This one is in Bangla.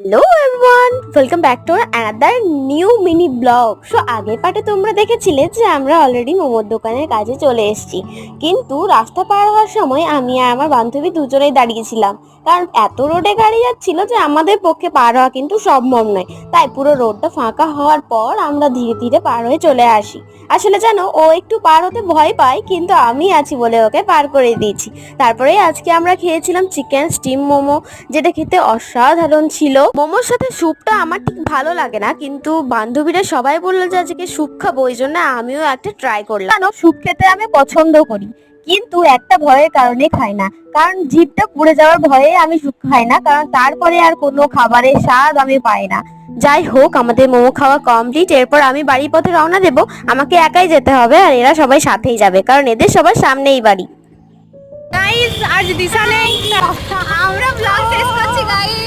Hello everyone welcome back to another new mini blog so আগের পার্টে তোমরা দেখেছিলে যে আমরা অলরেডি মোমোর দোকানের কাছে চলে এসেছি। কিন্তু রাস্তা পার হওয়ার সময় আমি আর আমার বান্ধবী দুজনেই দাঁড়িয়েছিলাম। কারণ এত রোডে গাড়ি যাচ্ছিল যে আমাদের পক্ষে পার হওয়া কিন্তু সম্ভব নয়। তাই পুরো রোডটা ফাঁকা হওয়ার পর আমরা ধীরে ধীরে পার হয়ে চলে আসি। আসলে জানো, ও একটু পার হতে ভয় পায়, কিন্তু আমি আছি বলে ওকে পার করে দিয়েছি। তারপরে আজকে আমরা খেয়েছিলাম চিকেন স্টিম মোমো, যেটা খেতে অসাধারণ ছিল। মোমোর সাথে স্যুপটা আমার ঠিক ভালো লাগে না কিন্তু বান্ধবীরা সবাই বলল যে আজকে স্যুপ খাব ওই জন্য আমিও একটা ট্রাই করলাম। কেন? স্যুপ খেতে আমি পছন্দ করি কিন্তু একটা ভয়ের কারণে খাই না। কারণ জিভটা পুড়ে যাওয়ার ভয়ে আমি স্যুপ খাই না কারণ তারপরে আর কোনো খাবারের স্বাদ আমি পাই না। যাই হোক আমাদের মোমো খাওয়া কমপ্লিট এরপর আমি বাড়ির পথে রওনা দেব। আমাকে একাই যেতে হবে আর এরা সবাই সাথেই যাবে কারণ এদের সবার সামনেই বাড়ি। গাইস আজ দিশা নেই। আমরা ব্লগ শেষ করছি গাইস গাইস